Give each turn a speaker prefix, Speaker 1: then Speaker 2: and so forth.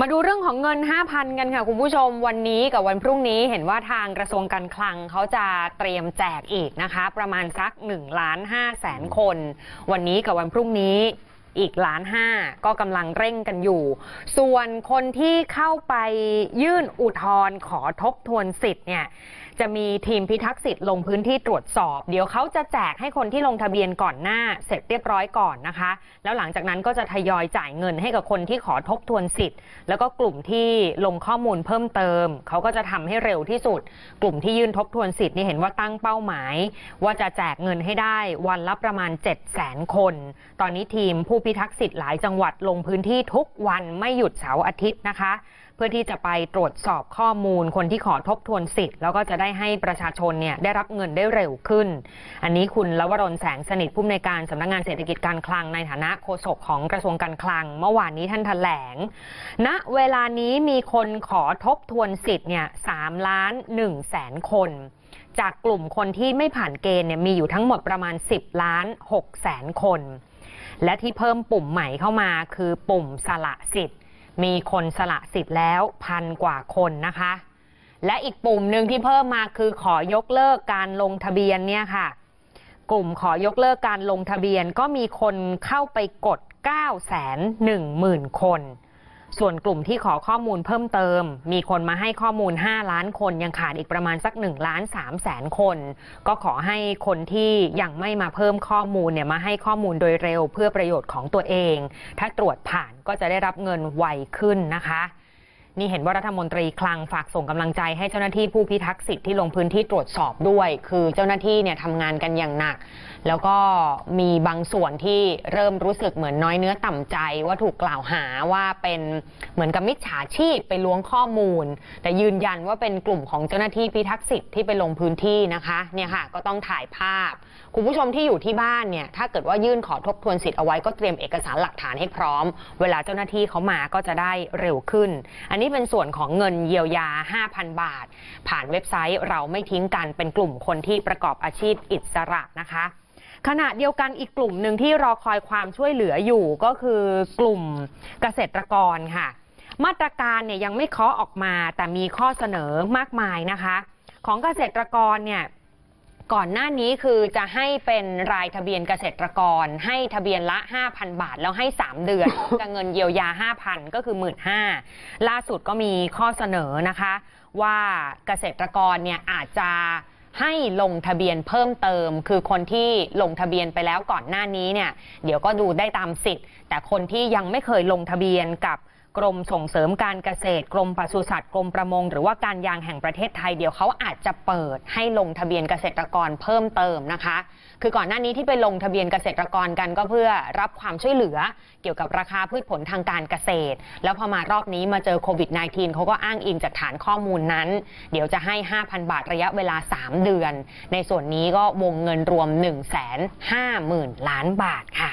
Speaker 1: มาดูเรื่องของเงิน 5,000 กันค่ะคุณผู้ชมวันนี้กับวันพรุ่งนี้เห็นว่าทางกระทรวงการคลังเขาจะเตรียมแจกอีกนะคะ ประมาณสัก1ล้าน5แสนคน วันนี้กับวันพรุ่งนี้ อีกล้านห้าก็กำลังเร่งกันอยู่ ส่วนคนที่เข้าไปยื่นอุทธรณ์ขอทบทวนสิทธิ์เนี่ยจะมีทีมพิทักษ์สิทธิ์ลงพื้นที่ตรวจสอบ เดี๋ยวเขาจะแจกให้คนที่ลงทะเบียนก่อนหน้าเสร็จเรียบร้อยก่อนนะคะ แล้วหลังจากนั้นก็จะทยอยจ่ายเงินให้กับคนที่ขอทบทวนสิทธิ์ แล้วก็กลุ่มที่ลงข้อมูลเพิ่มเติม เขาก็จะทำให้เร็วที่สุด กลุ่มที่ยื่นทบทวนสิทธิ์นี่เห็นว่าตั้งเป้าหมาย ว่าจะแจกเงินให้ได้วันละประมาณ 7 0 0 0 0 0 คน ตอนนี้ทีมผู้พิทักษ์สิทธิ์หลายจังหวัดลงพื้นที่ทุกวันไม่หยุดเสาร์อาทิตย์นะคะ เพื่อที่จะไปตรวจสอบข้อมูลคนที่ขอทบทวนสิทธิ์ แล้วก็จะได้ให้ประชาชนเนี่ยได้รับเงินได้เร็วขึ้น อันนี้คุณลวรนแสงสนิทผู้อำนวยการสำนักงานเศรษฐกิจการคลังในฐานะโฆษกของกระทรวงการคลัง เมื่อวานนี้ท่านแถลง ณเวลานี้มีคนขอทบทวนสิทธิ์เนี่ยสามล้านหนึ่งแสนคนจากกลุ่มคนที่ไม่ผ่านเกณฑ์เนี่ยมีอยู่ทั้งหมดประมาณ 10 ล้าน6แสนคน และที่เพิ่มปุ่มใหม่เข้ามาคือปุ่มสละสิทธิ์ มีคนสละสิทธิ์แล้วพันกว่าคนนะคะ และอีกปุ่มหนึ่งที่เพิ่มมาคือขอยกเลิกการลงทะเบียนเนี่ยค่ะ กลุ่มขอยกเลิกการลงทะเบียนก็มีคนเข้าไปกด 9 1 0 0 0 0 คน ส่วนกลุ่มที่ขอข้อมูลเพิ่มเติม มีคนมาให้ข้อมูล 5 ล้านคนยังขาดอีกประมาณสัก1ล้าน3แสนคน ก็ขอให้คนที่ยังไม่มาเพิ่มข้อมูลเนี่ยมาให้ข้อมูลโดยเร็วเพื่อประโยชน์ของตัวเอง ถ้าตรวจผ่านก็จะได้รับเงินไวขึ้นนะคะ นี่เห็นว่ารัฐมนตรีคลังฝากส่งกำลังใจให้เจ้าหน้าที่ผู้พิทักษ์สิทธิ์ที่ลงพื้นที่ตรวจสอบด้วย คือเจ้าหน้าที่เนี่ยทำงานกันอย่างหนัก แล้วก็มีบางส่วนที่เริ่มรู้สึกเหมือนน้อยเนื้อต่ำใจ ว่าถูกกล่าวหาว่าเป็นเหมือนกับมิจฉาชีพไปล้วงข้อมูล แต่ยืนยันว่าเป็นกลุ่มของเจ้าหน้าที่พิทักษ์สิทธิ์ที่ไปลงพื้นที่นะคะเนี่ยค่ะก็ต้องถ่ายภาพ คุณผู้ชมที่อยู่ที่บ้านเนี่ยถ้าเกิดว่ายื่นขอทบทวนสิทธิ์เอาไว้ก็เตรียมเอกสารหลักฐานให้พร้อม เวลาเจ้าหน้าที่เขามาก็จะได้เร็วขึ้นอันนี้เป็นส่วนของเงินเยียวยา 5,000 บาท ผ่านเว็บไซต์เราไม่ทิ้งกันเป็นกลุ่มคนที่ประกอบอาชีพอิสระนะคะ ขณะเดียวกันอีกกลุ่มหนึ่งที่รอคอยความช่วยเหลืออยู่ก็คือกลุ่มเกษตรกรค่ะ มาตรการเนี่ยยังไม่เคาะออกมาแต่มีข้อเสนอมากมายนะคะ ของเกษตรกรเนี่ย ก่อนหน้านี้คือจะให้เป็นรายทะเบียนเกษตรกร ให้ทะเบียนละ 5,000 บาท แล้วให้ 3 เดือน จะเงินเยียวยา 5,000 ก็คือ 15,000ล่าสุดก็มีข้อเสนอนะคะ ว่าเกษตรกรเนี่ยอาจจะให้ลงทะเบียนเพิ่มเติม คือคนที่ลงทะเบียนไปแล้วก่อนหน้านี้เนี่ยเดี๋ยวก็ดูได้ตามสิทธิ์ แต่คนที่ยังไม่เคยลงทะเบียนกับ กรมส่งเสริมการเกษตร กรมปศุสัตว์กรมประมง หรือว่าการยางแห่งประเทศไทยเดี๋ยวเขาอาจจะเปิดให้ลงทะเบียนเกษตรกรเพิ่มเติมนะคะ คือก่อนหน้านี้ที่ไปลงทะเบียนเกษตรกรกันก็เพื่อรับความช่วยเหลือ เกี่ยวกับราคาพืชผลทางการเกษตร แล้วพอมารอบนี้มาเจอโควิด -19 เขาก็อ้างอิงจากฐานข้อมูลนั้น เดี๋ยวจะให้ 5,000 บาทระยะเวลา 3 เดือน ในส่วนนี้ก็วงเงินรวม 1 5 0 0 0 0 ล้านบาทค่ะ